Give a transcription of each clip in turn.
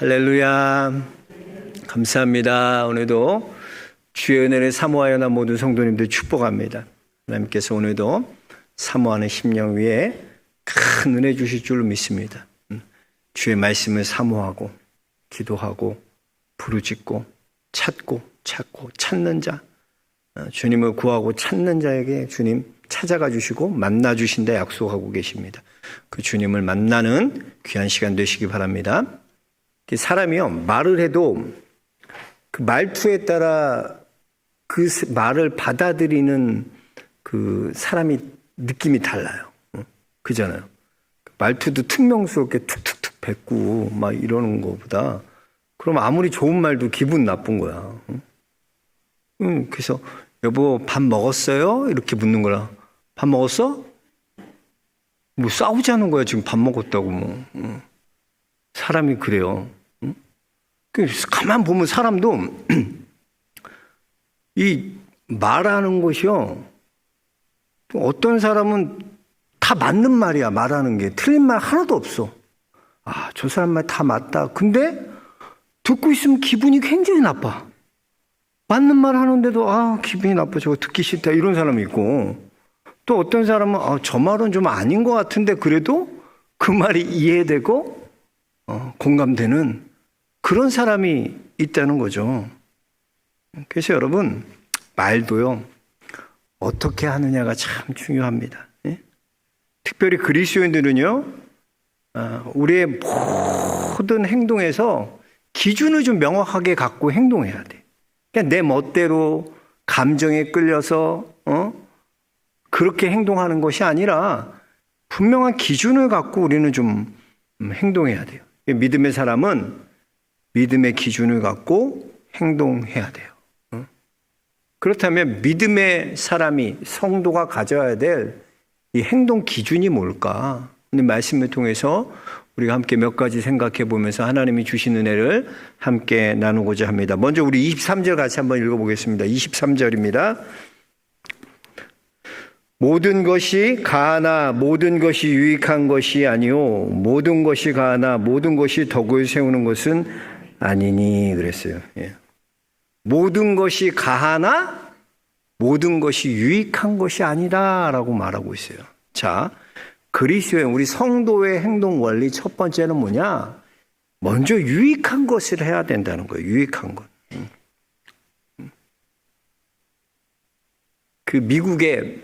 할렐루야. 감사합니다. 오늘도 주의 은혜를 사모하여 난 모든 성도님들 축복합니다. 하나님께서 오늘도 사모하는 심령 위에 큰 은혜 주실 줄로 믿습니다. 음, 주의 말씀을 사모하고 기도하고 부르짖고 찾고 찾고 찾는 자 어, 주님을 구하고 찾는 자에게 주님 찾아가 주시고 만나 주신다 약속하고 계십니다. 그 주님을 만나는 귀한 시간 되시기 바랍니다. 이 사람이요 말을 해도 그 말투에 따라 그 말을 받아들이는 그 사람이 느낌이 달라요. 어? 그잖아요. 말투도 퉁명스럽게 툭툭툭 뱉고 막 이러는 것보다 그럼 아무리 좋은 말도 기분 나쁜 거야. 어? 응, 그래서 여보 밥 먹었어요? 이렇게 묻는 거라. 밥 먹었어? 뭐 싸우자는 거야 지금 밥 먹었다고 뭐. 응. 사람이 그래요. 응? 그 가만 보면 사람도 이 말하는 것이요. 어떤 사람은 다 맞는 말이야 말하는 게 틀린 말 하나도 없어. 아, 저 사람 말 다 맞다. 근데 듣고 있으면 기분이 굉장히 나빠. 맞는 말 하는데도 아 기분이 나빠 저거 듣기 싫다 이런 사람이 있고 또 어떤 사람은 아, 저 말은 좀 아닌 것 같은데 그래도 그 말이 이해되고 어, 공감되는 그런 사람이 있다는 거죠. 그래서 여러분 말도요 어떻게 하느냐가 참 중요합니다. 예? 특별히 그리스도인들은요 아, 우리의 모든 행동에서 기준을 좀 명확하게 갖고 행동해야 돼. 그냥 내 멋대로 감정에 끌려서 어? 그렇게 행동하는 것이 아니라 분명한 기준을 갖고 우리는 좀 음, 행동해야 돼요. 믿음의 사람은 믿음의 기준을 갖고 행동해야 돼요. 어? 그렇다면 믿음의 사람이 성도가 가져야 될 이 행동 기준이 뭘까? 오늘 말씀을 통해서 우리가 함께 몇 가지 생각해 보면서 하나님이 주신 은혜를 함께 나누고자 합니다. 먼저 우리 23절 같이 한번 읽어 보겠습니다. 23절입니다. 모든 것이 가하나 모든 것이 유익한 것이 아니요 모든 것이 가하나 모든 것이 덕을 세우는 것은 아니니 그랬어요. 예. 모든 것이 가하나 모든 것이 유익한 것이 아니다라고 말하고 있어요. 자, 그리스도의 우리 성도의 행동 원리 첫 번째는 뭐냐? 먼저 유익한 것을 해야 된다는 거예요. 유익한 것. 그 미국에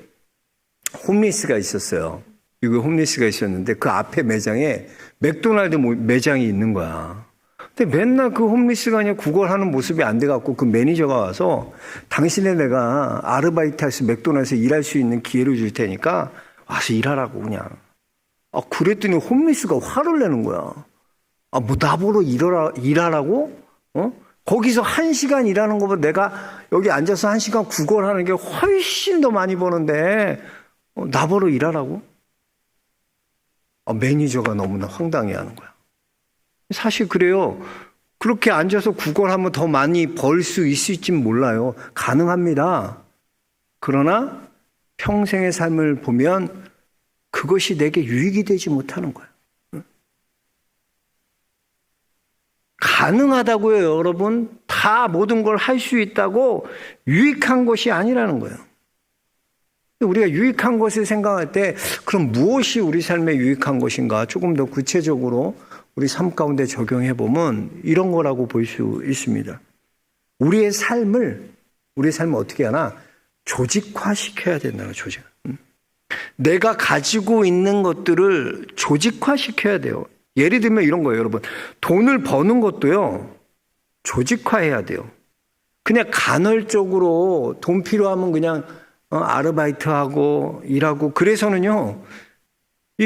홈리스가 있었어요. 미국에 홈리스가 있었는데 그 앞에 매장에 맥도날드 매장이 있는 거야. 근데 맨날 그 홈리스가 그냥 구걸하는 모습이 안 돼갖고 그 매니저가 와서 당신의 내가 아르바이트해서 맥도날드에서 일할 수 있는 기회를 줄 테니까 와서 일하라고 그냥. 아, 그랬더니 홈리스가 화를 내는 거야. 아, 뭐 나보러 일하라, 일하라고? 어? 거기서 한 시간 일하는 것보다 내가 여기 앉아서 한 시간 구걸하는 게 훨씬 더 많이 버는데 어, 나보러 일하라고? 아, 매니저가 너무나 황당해 하는 거야. 사실 그래요. 그렇게 앉아서 구걸하면 더 많이 벌 수 있을지 몰라요. 가능합니다. 그러나 평생의 삶을 보면 그것이 내게 유익이 되지 못하는 거예요. 가능하다고요, 여러분. 다 모든 걸 할 수 있다고 유익한 것이 아니라는 거예요. 우리가 유익한 것을 생각할 때 그럼 무엇이 우리 삶에 유익한 것인가 조금 더 구체적으로 우리 삶 가운데 적용해 보면 이런 거라고 볼 수 있습니다. 우리의 삶을 우리의 삶을 어떻게 하나 조직화 시켜야 된다는 조직. 내가 가지고 있는 것들을 조직화 시켜야 돼요. 예를 들면 이런 거예요, 여러분. 돈을 버는 것도요. 조직화해야 돼요. 그냥 간헐적으로 돈 필요하면 그냥 어, 아르바이트하고 일하고 그래서는요.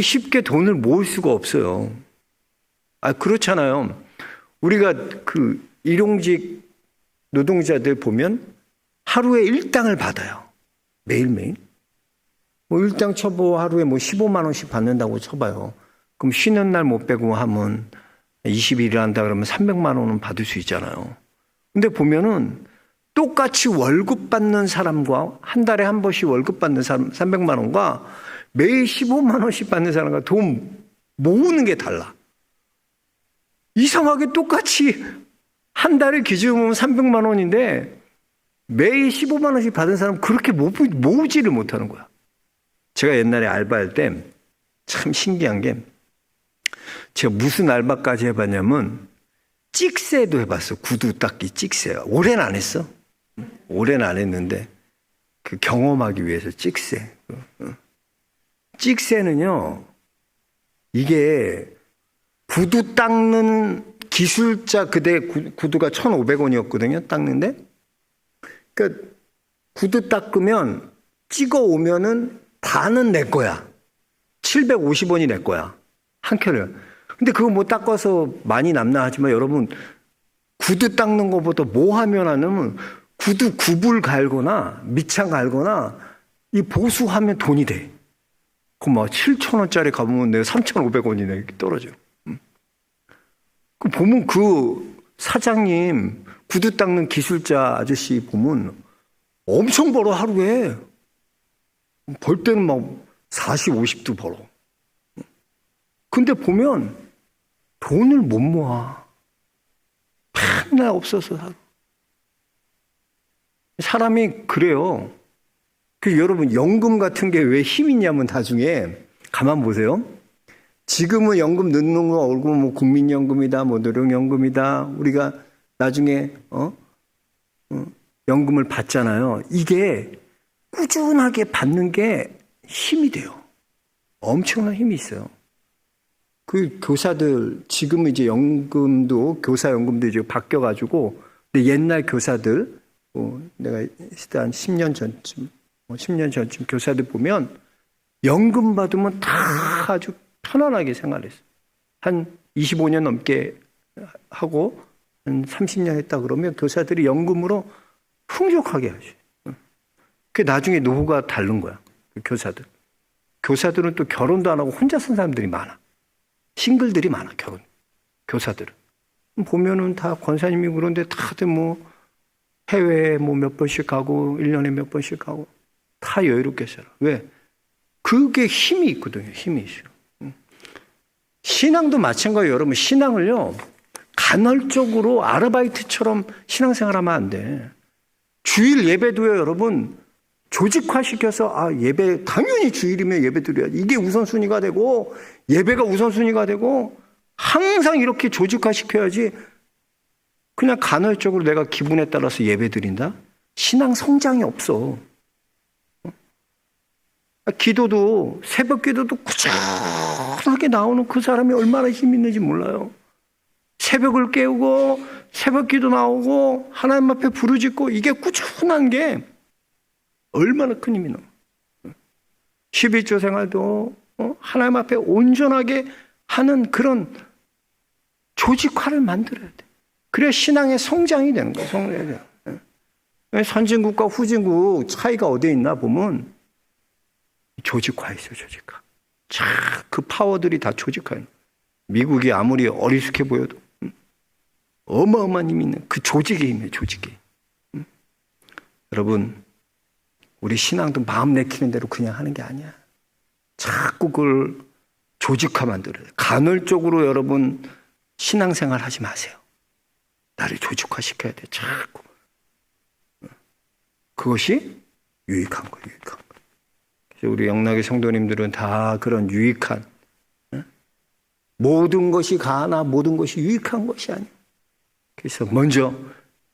쉽게 돈을 모을 수가 없어요. 아, 그렇잖아요. 우리가 그 일용직 노동자들 보면 하루에 일당을 받아요. 매일매일. 뭐 일당 쳐보 하루에 뭐 15만 원씩 받는다고 쳐봐요. 그럼 쉬는 날 못 빼고 하면 20일 한다 그러면 300만 원은 받을 수 있잖아요. 근데 보면은 똑같이 월급 받는 사람과 한 달에 한 번씩 월급 받는 사람 300만 원과 매일 15만 원씩 받는 사람과 돈 모으는 게 달라. 이상하게 똑같이 한 달에 기준으로 300만 원인데 매일 15만 원씩 받은 사람 그렇게 모, 모으지를 못하는 거야. 제가 옛날에 알바할 때 참 신기한 게 제가 무슨 알바까지 해봤냐면 찍새도 해봤어. 구두 닦기 찍새가. 올해는 안 했어. 올해는 안 했는데 그 경험하기 위해서 찍새. 찍새는요 이게 구두 닦는 기술자 그대 구- 구두가 1,500원이었거든요. 닦는데 그러니까 구두 닦으면 찍어 오면은 다는 내 거야. 750원이 내 거야. 한 켤을. 근데 그거 뭐 닦아서 많이 남나 하지만 여러분 구두 닦는 것보다 뭐 하면 하냐면 구두 굽을 갈거나 밑창 갈거나 이 보수하면 돈이 돼. 그럼 막 7,000원짜리 가보면 내가 3,500원이네 이렇게 떨어져. 음. 그 보면 그 사장님 구두 닦는 기술자 아저씨 보면 엄청 벌어 하루에. 벌 때는 막 40, 50도 벌어. 근데 보면 돈을 못 모아. 맨날 없어서 살아. 사람이 그래요. 그 여러분 연금 같은 게 왜힘 있냐면 나중에 가만 보세요. 지금은 연금 넣는 거 얼굴 뭐 국민연금이다, 뭐 노령연금이다. 우리가 나중에 어? 어? 연금을 받잖아요. 이게 꾸준하게 받는 게 힘이 돼요. 엄청난 힘이 있어요. 그 교사들 지금은 이제 연금도 교사 연금도 이제 바뀌어 가지고 근데 옛날 교사들 어, 내가 때한 10년 전쯤 어, 10년 전쯤 교사들 보면 연금 받으면 다 아주 편안하게 생활했어요. 한 25년 넘게 하고 한 30년 했다 그러면 교사들이 연금으로 풍족하게 하죠. 그 나중에 노후가 다른 거야. 그 교사들. 교사들은 또 결혼도 안 하고 혼자 산 사람들이 많아. 싱글들이 많아, 결혼. 교사들은. 보면은 다 권사님이 그런데 다들 뭐 해외에 뭐 몇 번씩 가고, 1년에 몇 번씩 가고, 다 여유롭게 살아. 왜? 그게 힘이 있거든요, 힘이 있어. 응. 신앙도 마찬가지예요, 여러분. 신앙을요, 간헐적으로 아르바이트처럼 신앙생활 하면 안 돼. 주일 예배도요, 여러분. 조직화시켜서 아 예배 당연히 주일이면 예배 드려야지 이게 우선순위가 되고 예배가 우선순위가 되고 항상 이렇게 조직화시켜야지 그냥 간헐적으로 내가 기분에 따라서 예배 드린다 신앙 성장이 없어 아, 기도도 새벽 기도도 꾸준하게 나오는 그 사람이 얼마나 힘 있는지 몰라요 새벽을 깨우고 새벽 기도 나오고 하나님 앞에 부르짖고 이게 꾸준한 게 얼마나 큰 힘이 나요. 11조 생활도 어? 하나님 앞에 온전하게 하는 그런 조직화를 만들어야 돼. 그래야 신앙의 성장이 되는 거예요. 성장이 돼요. 예. 선진국과 후진국 차이가 어디에 있나 보면 조직화 있어요. 조직화. 쫙그 파워들이 다 조직화예요. 미국이 아무리 어리숙해 보여도 음, 어마어마한 힘이 있는 그 조직의 힘이에요. 조직의 힘. 음. 여러분 우리 신앙도 마음 내키는 대로 그냥 하는 게 아니야. 자꾸 그걸 조직화 만들어요. 간헐적으로 여러분 신앙생활 하지 마세요. 나를 조직화 시켜야 돼. 자꾸. 그것이 유익한 거예요. 유익한 거. 우리 영락의 성도님들은 다 그런 유익한 모든 것이 가나 모든 것이 유익한 것이 아니에요. 그래서 먼저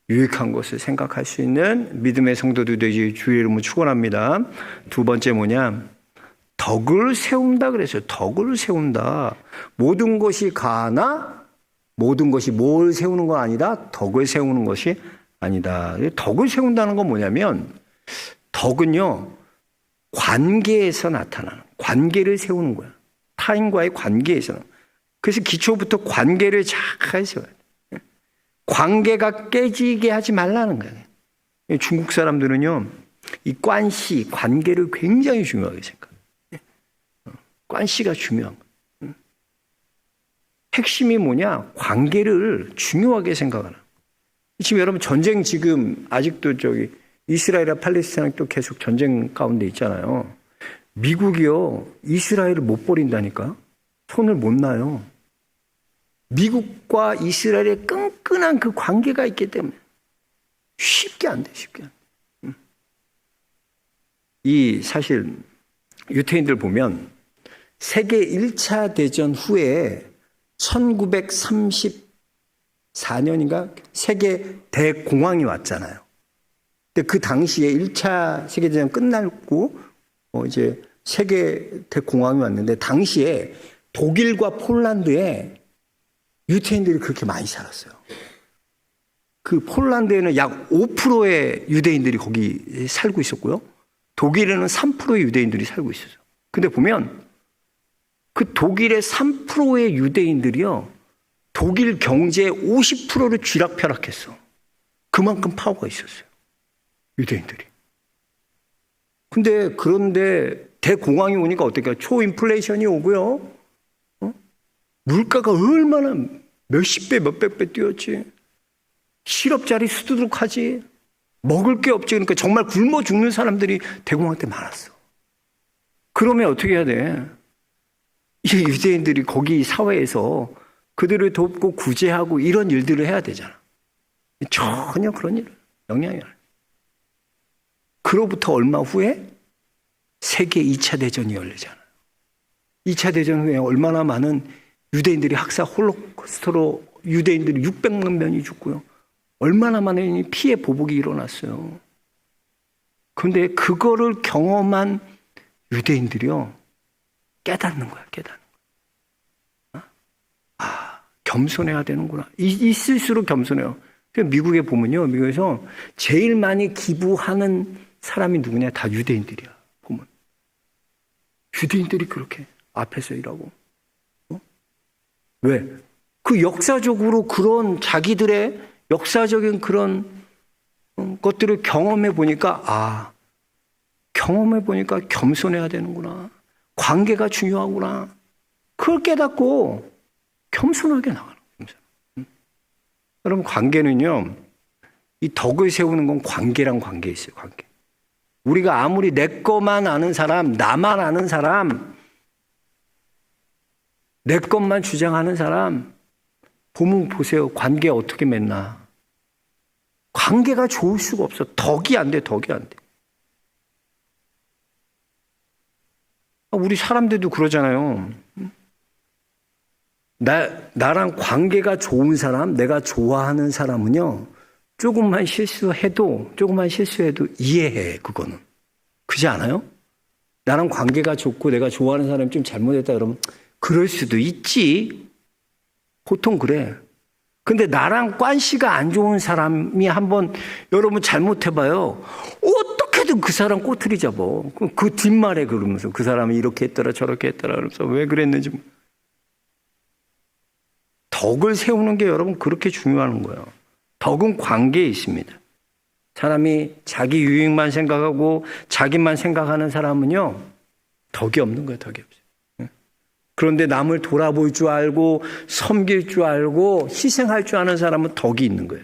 유익한 것을 생각할 수 있는 믿음의 성도들 되기 주의 이름을 축원합니다. 두 번째 뭐냐? 덕을 세운다 그랬어요. 덕을 세운다. 모든 것이 가나 모든 것이 뭘 세우는 건 아니다. 덕을 세우는 것이 아니다. 덕을 세운다는 건 뭐냐면 덕은요 관계에서 나타나는 관계를 세우는 거야. 타인과의 관계에서. 그래서 기초부터 관계를 잘 세워야 돼. 관계가 깨지게 하지 말라는 거예요. 중국 사람들은요, 이 관시, 관계를 굉장히 중요하게 생각해요. 관시가 중요한 거예요. 핵심이 뭐냐? 관계를 중요하게 생각하는. 지금 여러분 전쟁 지금 아직도 저기 이스라엘과 팔레스타인 또 계속 전쟁 가운데 있잖아요. 미국이요, 이스라엘을 못 버린다니까? 손을 못 놔요. 미국과 이스라엘의 끈끈한 그 관계가 있기 때문에 쉽게 안 돼, 쉽게 안 돼. 음. 이 사실 유태인들 보면 세계 1차 대전 후에 1934년인가 세계 대공황이 왔잖아요. 근데 그 당시에 1차 세계대전 끝나고 어 이제 세계 대공황이 왔는데 당시에 독일과 폴란드에 유태인들이 그렇게 많이 살았어요. 그 폴란드에는 약 5%의 유대인들이 거기 살고 있었고요. 독일에는 3%의 유대인들이 살고 있었어요. 근데 보면 그 독일의 3%의 유대인들이요. 독일 경제의 50%를 쥐락펴락했어. 그만큼 파워가 있었어요. 유대인들이. 근데 그런데 대공황이 오니까 어떻게 초인플레이션이 오고요. 어? 물가가 얼마나 몇십 배, 몇백 배 뛰었지. 실업자리 수두룩하지. 먹을 게 없지. 그러니까 정말 굶어 죽는 사람들이 대공황 때 많았어. 그러면 어떻게 해야 돼? 이 유대인들이 거기 사회에서 그들을 돕고 구제하고 이런 일들을 해야 되잖아. 전혀 그런 일 영향이 안. 그로부터 얼마 후에 세계 2차 대전이 열리잖아요. 2차 대전 후에 얼마나 많은 유대인들이 학사 홀로코스트로 유대인들이 600만 명이 죽고요. 얼마나 많은 피해 보복이 일어났어요. 그런데 그거를 경험한 유대인들이요. 깨닫는 거야, 깨닫는 거야. 아, 겸손해야 되는구나. 있을수록 겸손해요. 미국에 보면요, 미국에서 제일 많이 기부하는 사람이 누구냐? 다 유대인들이야, 보면. 유대인들이 그렇게 앞에서 일하고. 어? 왜? 그 역사적으로 그런 자기들의 역사적인 그런 어, 것들을 경험해 보니까, 아, 경험해 보니까 겸손해야 되는구나. 관계가 중요하구나. 그걸 깨닫고 겸손하게 나가는 겸손. 응? 여러분 관계는요. 이 덕을 세우는 건 관계랑 관계 있어요. 관계. 우리가 아무리 내 것만 아는 사람, 나만 아는 사람, 내 것만 주장하는 사람, 보면 보세요. 관계 어떻게 맺나. 관계가 좋을 수가 없어. 덕이 안 돼, 덕이 안 돼. 우리 사람들도 그러잖아요. 나, 나랑 관계가 좋은 사람, 내가 좋아하는 사람은요, 조금만 실수해도, 조금만 실수해도 이해해, 그거는. 그지 않아요? 나랑 관계가 좋고 내가 좋아하는 사람이 좀 잘못했다 그러면, 그럴 수도 있지. 보통 그래. 근데 나랑 관시가 안 좋은 사람이 한번 여러분 잘못해봐요. 어떻게든 그 사람 꼬투리 잡어. 그, 그 뒷말에 그러면서 그 사람이 이렇게 했더라 저렇게 했더라 그러면서 왜 그랬는지. 덕을 세우는 게 여러분 그렇게 중요한 거예요. 덕은 관계에 있습니다. 사람이 자기 유익만 생각하고 자기만 생각하는 사람은요, 덕이 없는 거예요, 덕이 없어요. 그런데 남을 돌아볼 줄 알고 섬길 줄 알고 희생할 줄 아는 사람은 덕이 있는 거예요.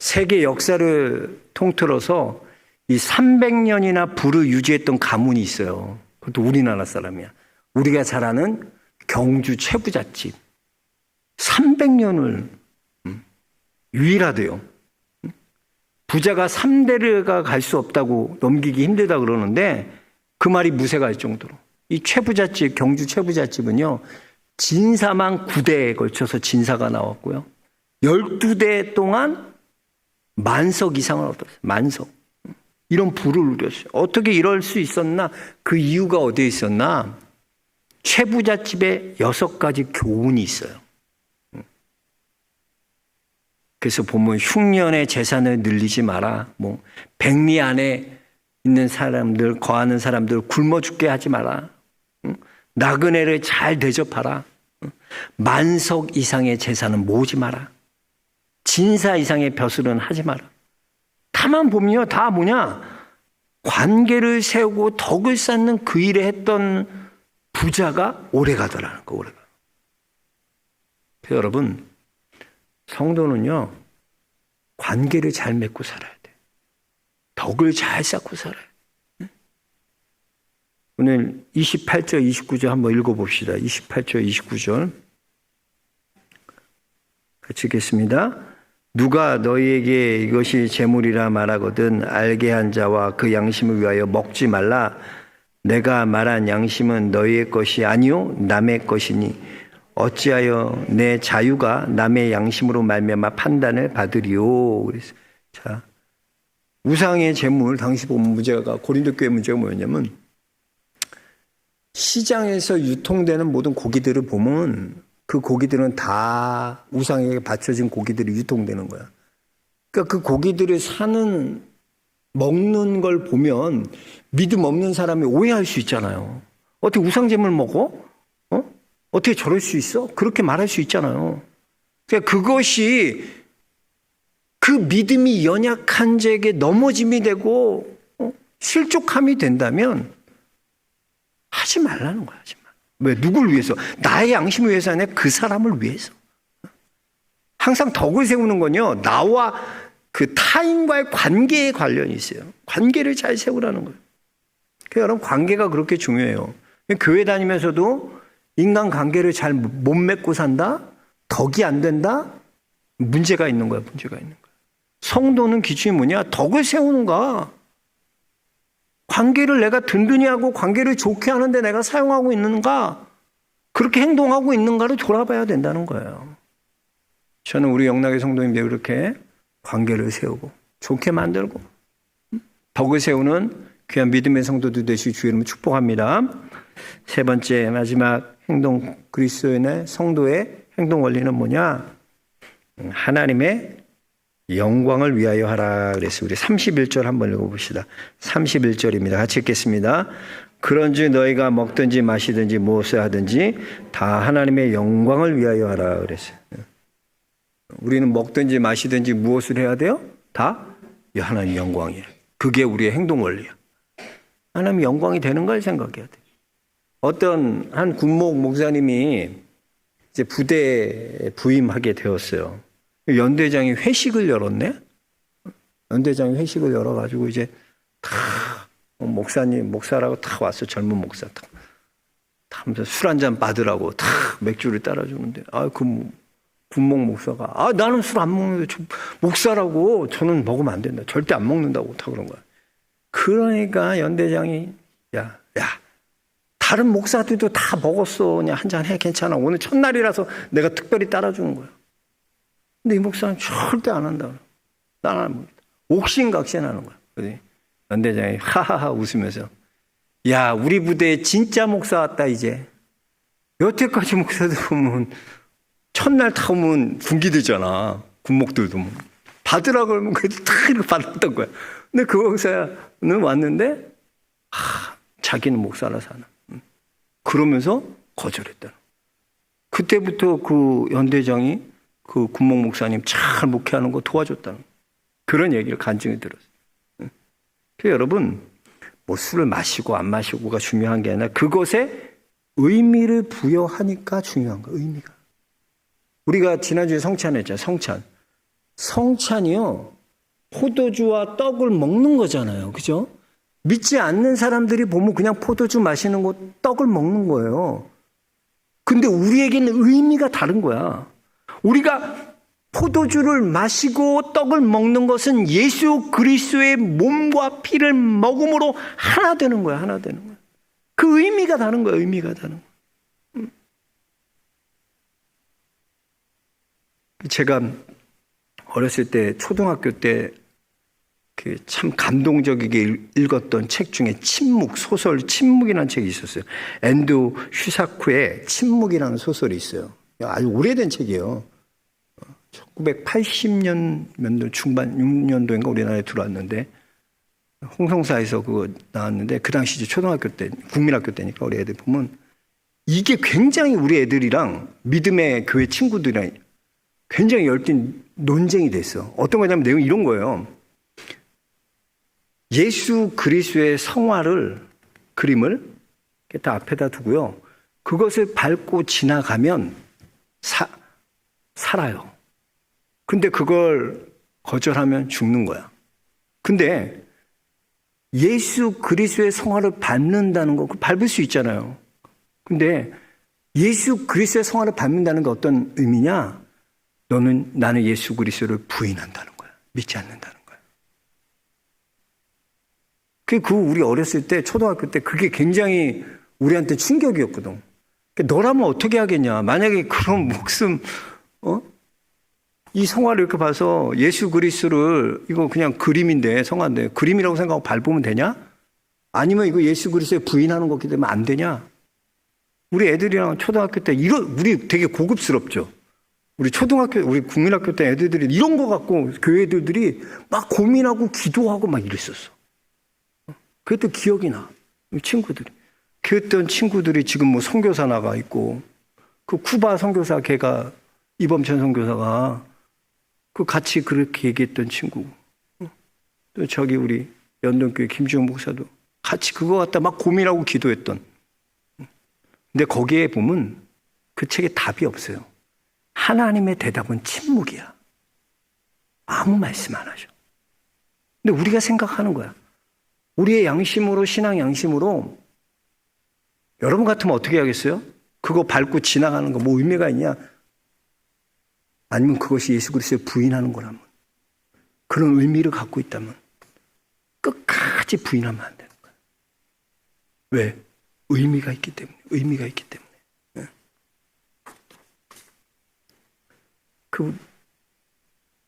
세계 역사를 통틀어서 이 300년이나 불을 유지했던 가문이 있어요. 그것도 우리나라 사람이야. 우리가 잘 아는 경주 최부잣집. 300년을 음, 유일하대요. 음? 부자가 3대가 갈 수 없다고 넘기기 힘들다 그러는데 그 말이 무색할 정도로. 이 최부잣집, 경주 최부잣집은요, 진사만 9대에 걸쳐서 진사가 나왔고요. 12대 동안 만석 이상을 얻었어요. 만석. 이런 부를 누렸어요. 어떻게 이럴 수 있었나? 그 이유가 어디에 있었나? 최부잣집에 여섯 가지 교훈이 있어요. 그래서 보면 흉년의 재산을 늘리지 마라. 뭐 백리 안에 있는 사람들, 거하는 사람들 굶어 죽게 하지 마라. 나그네를 잘 대접하라. 만석 이상의 재산은 모으지 마라. 진사 이상의 벼슬은 하지 마라. 다만 보면요, 다 뭐냐? 관계를 세우고 덕을 쌓는 그 일에 했던 부자가 오래 가더라는 거, 오래 가. 여러분, 성도는요, 관계를 잘 맺고 살아야 돼. 덕을 잘 쌓고 살아야 돼. 오늘 28절, 29절 한번 읽어봅시다. 28절, 29절. 같이 읽겠습니다. 누가 너희에게 이것이 재물이라 말하거든 알게 한 자와 그 양심을 위하여 먹지 말라. 내가 말한 양심은 너희의 것이 아니요 남의 것이니 어찌하여 내 자유가 남의 양심으로 말미암아 판단을 받으리요. 그래서 자 우상의 재물 당시 보면 문제가 고린도 교회 문제가 뭐였냐면 시장에서 유통되는 모든 고기들을 보면 그 고기들은 다 우상에게 바쳐진 고기들이 유통되는 거야. 그러니까 그 고기들을 사는 먹는 걸 보면 믿음 없는 사람이 오해할 수 있잖아요. 어떻게 우상잼을 먹어? 어? 어떻게 저럴 수 있어? 그렇게 말할 수 있잖아요. 그러니까 그것이 그 믿음이 연약한 자에게 넘어짐이 되고 어? 실족함이 된다면 하지 말라는 거야, 하지 마. 왜? 누굴 위해서? 나의 양심을 위해서 아니라 그 사람을 위해서. 항상 덕을 세우는 건요, 나와 그 타인과의 관계에 관련이 있어요. 관계를 잘 세우라는 거예요. 그러니까 여러분, 관계가 그렇게 중요해요. 교회 다니면서도 인간 관계를 잘 못 맺고 산다? 덕이 안 된다? 문제가 있는 거야, 문제가 있는 거야. 성도는 기준이 뭐냐? 덕을 세우는가? 관계를 내가 든든히 하고 관계를 좋게 하는데 내가 사용하고 있는가? 그렇게 행동하고 있는가를 돌아봐야 된다는 거예요. 저는 우리 영락의 성도님들 그렇게 관계를 세우고 좋게 만들고 덕을 세우는 귀한 믿음의 성도들 되시기 주의 이름으로 축복합니다. 세 번째 마지막 행동 그리스도인의 성도의 행동 원리는 뭐냐? 하나님의 영광을 위하여 하라 그래서 우리 31절 한번 읽어봅시다. 31절입니다. 같이 읽겠습니다. 그런즉 너희가 먹든지 마시든지 무엇을 하든지 다 하나님의 영광을 위하여 하라 그랬어요. 우리는 먹든지 마시든지 무엇을 해야 돼요? 다 하나님 영광이에요. 그게 우리의 행동 원리야. 하나님 영광이 되는 걸 생각해야 돼. 어떤 한 군목 목사님이 이제 부대에 부임하게 되었어요. 연대장이 회식을 열었네. 연대장이 회식을 열어가지고 이제 다 목사님 목사라고 다 왔어 젊은 목사 다. 다 하면서 술 한 잔 받으라고 다 맥주를 따라주는데 아 그 군목 목사가 아 나는 술 안 먹는데 저 목사라고 저는 먹으면 안 된다 절대 안 먹는다고 다 그런 거야. 그러니까 연대장이 야 야. 다른 목사들도 다 먹었어. 그냥 한잔 해. 괜찮아. 오늘 첫날이라서 내가 특별히 따라주는 거야. 근데 이 목사는 절대 안 한다. 나는 안 먹겠다. 옥신각신하는 거야. 그지? 연대장이 하하하 웃으면서 야 우리 부대에 진짜 목사 왔다 이제. 여태까지 목사들 보면 첫날 타오면 분기되잖아. 군목들도 뭐. 받으라 그러면 그래도 다 받았던 거야. 근데 그 목사는 왔는데 하, 자기는 목사라 사는. 그러면서 거절했다. 그때부터 그 연대장이 그 군목 목사님 잘 목회하는 거 도와줬다는 그런 얘기를 간증이 들었어요. 그래서 여러분 뭐 술을 마시고 안 마시고가 중요한 게 아니라 그것에 의미를 부여하니까 중요한 거예요. 의미가. 우리가 지난주에 성찬했잖아요. 성찬. 성찬이요. 포도주와 떡을 먹는 거잖아요. 그죠? 믿지 않는 사람들이 보면 그냥 포도주 마시는 거 떡을 먹는 거예요. 근데 우리에게는 의미가 다른 거야. 우리가 포도주를 마시고 떡을 먹는 것은 예수 그리스도의 몸과 피를 먹음으로 하나 되는 거야. 하나 되는 거야. 그 의미가 다른 거야. 의미가 다른 거야. 음. 제가 어렸을 때 초등학교 때 그 참 감동적이게 읽었던 책 중에 침묵 소설 침묵이라는 책이 있었어요. 앤드 슈사쿠의 침묵이라는 소설이 있어요. 아주 오래된 책이에요. 1980년 년도 중반 6년도인가 우리나라에 들어왔는데 홍성사에서 그거 나왔는데 그 당시 초등학교 때 국민학교 때니까 우리 애들 보면 이게 굉장히 우리 애들이랑 믿음의 교회 친구들이랑 굉장히 열띤 논쟁이 됐어. 어떤 거냐면 내용이 이런 거예요. 예수 그리스도의 성화를 그림을 다 앞에다 두고요. 그것을 밟고 지나가면 사, 살아요. 근데 그걸 거절하면 죽는 거야. 근데 예수 그리스도의 성화를 밟는다는 거, 그 밟을 수 있잖아요. 근데 예수 그리스도의 성화를 밟는다는 게 어떤 의미냐? 너는 나는 예수 그리스도를 부인한다는 거야. 믿지 않는다는 거야. 그, 그 우리 어렸을 때, 초등학교 때 그게 굉장히 우리한테 충격이었거든. 그러니까 너라면 어떻게 하겠냐? 만약에 그런 목숨, 어? 이 성화를 이렇게 봐서 예수 그리스도를 이거 그냥 그림인데 성화인데 그림이라고 생각하고 밟으면 되냐? 아니면 이거 예수 그리스도에 부인하는 거기 때문에 안 되냐? 우리 애들이랑 초등학교 때 이런 우리 되게 고급스럽죠. 우리 초등학교 우리 국민학교 때 애들들이 이런 거 갖고 교회 애들들이 막 고민하고 기도하고 막 이랬었어. 그때 기억이 나. 친구들이. 그랬던 친구들이 지금 뭐 선교사 나가 있고 그 쿠바 선교사 걔가 이범천 선교사가 그 같이 그렇게 얘기했던 친구. 또 저기 우리 연동교회 김주영 목사도 같이 그거 갖다 막 고민하고 기도했던. 근데 거기에 보면 그 책에 답이 없어요. 하나님의 대답은 침묵이야. 아무 말씀 안 하죠. 근데 우리가 생각하는 거야. 우리의 양심으로, 신앙 양심으로 여러분 같으면 어떻게 하겠어요? 그거 밟고 지나가는 거 뭐 의미가 있냐? 아니면 그것이 예수 그리스도의 부인하는 거라면 그런 의미를 갖고 있다면 끝까지 부인하면 안 되는 거야. 왜? 의미가 있기 때문에. 의미가 있기 때문에. 예. 그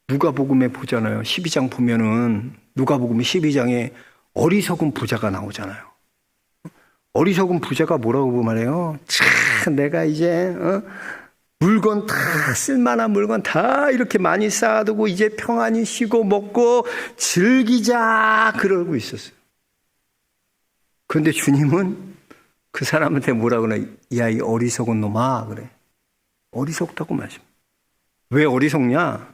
누가복음에 보잖아요. 12장 보면은 누가복음 12장에 어리석은 부자가 나오잖아요. 어리석은 부자가 뭐라고 말해요? 참 내가 이제 어? 물건 다 쓸만한 물건 다 이렇게 많이 쌓아두고 이제 평안히 쉬고 먹고 즐기자 그러고 있었어요. 그런데 주님은 그 사람한테 뭐라 그래? 야, 이 어리석은 놈아. 그래. 어리석다고 말씀. 왜 어리석냐?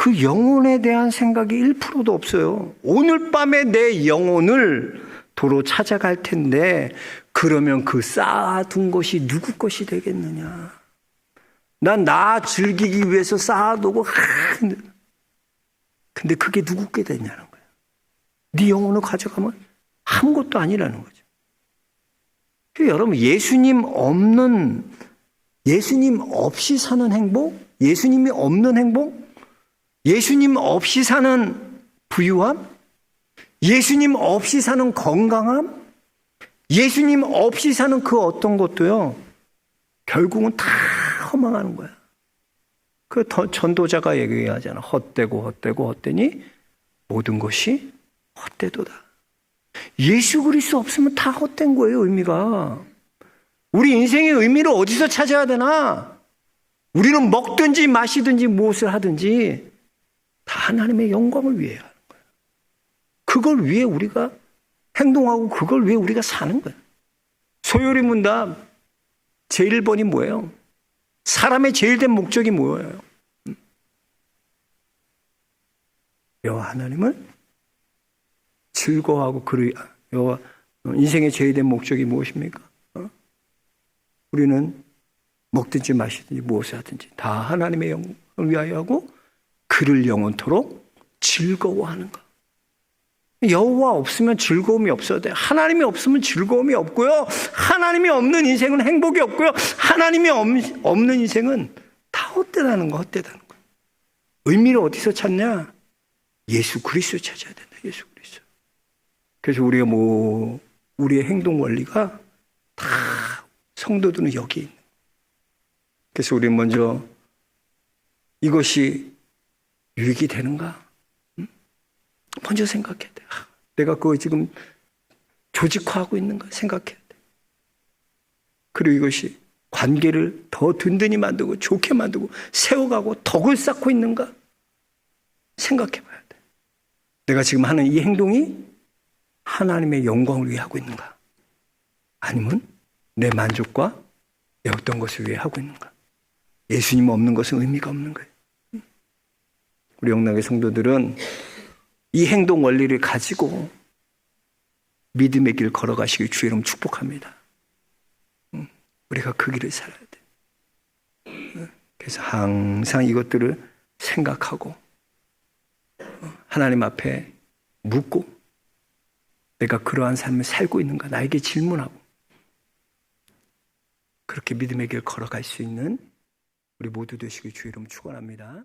그 영혼에 대한 생각이 1%도 없어요. 오늘 밤에 내 영혼을 도로 찾아갈 텐데, 그러면 그 쌓아둔 것이 누구 것이 되겠느냐? 난 나 즐기기 위해서 쌓아두고, 근데 그게 누구 게 되냐는 거야. 네 영혼을 가져가면 아무것도 아니라는 거죠. 여러분, 예수님 없는, 예수님 없이 사는 행복? 예수님이 없는 행복? 예수님 없이 사는 부유함? 예수님 없이 사는 건강함? 예수님 없이 사는 그 어떤 것도요, 결국은 다 허망하는 거야. 그 전도자가 얘기하잖아. 헛되고 헛되고 헛되니 모든 것이 헛되도다. 예수 그리스도 없으면 다 헛된 거예요, 의미가. 우리 인생의 의미를 어디서 찾아야 되나? 우리는 먹든지 마시든지 무엇을 하든지 다 하나님의 영광을 위해 하는 거예요. 그걸 위해 우리가 행동하고 그걸 위해 우리가 사는 거예요. 소요리 문답 제1번이 뭐예요? 사람의 제일 된 목적이 뭐예요? 여호와 하나님을 즐거워하고 그를 여호와 인생의 제일 된 목적이 무엇입니까? 어? 우리는 먹든지 마시든지 무엇을 하든지 다 하나님의 영을 위하여 하고 그를 영원토록 즐거워하는 것. 여호와 없으면 즐거움이 없어야 돼. 하나님이 없으면 즐거움이 없고요. 하나님이 없는 인생은 행복이 없고요. 하나님이 없는 인생은 다 헛되다는 거, 헛되다는 거. 의미를 어디서 찾냐? 예수 그리스도 찾아야 된다. 예수 그리스도. 그래서 우리가 뭐 우리의 행동 원리가 다 성도들은 여기 있는. 그래서 우리 먼저 이것이 유익이 되는가? 먼저 생각해야 돼. 내가 그거 지금 조직화하고 있는가 생각해야 돼. 그리고 이것이 관계를 더 든든히 만들고 좋게 만들고 세워가고 덕을 쌓고 있는가 생각해 봐야 돼. 내가 지금 하는 이 행동이 하나님의 영광을 위해 하고 있는가? 아니면 내 만족과 내 어떤 것을 위해 하고 있는가? 예수님 없는 것은 의미가 없는 거예요. 우리 영락의 성도들은 이 행동 원리를 가지고 믿음의 길 걸어가시길 주의 이름 축복합니다. 우리가 그 길을 살아야 돼. 그래서 항상 이것들을 생각하고 하나님 앞에 묻고 내가 그러한 삶을 살고 있는가? 나에게 질문하고 그렇게 믿음의 길 걸어갈 수 있는 우리 모두 되시길 주의 이름 축원합니다.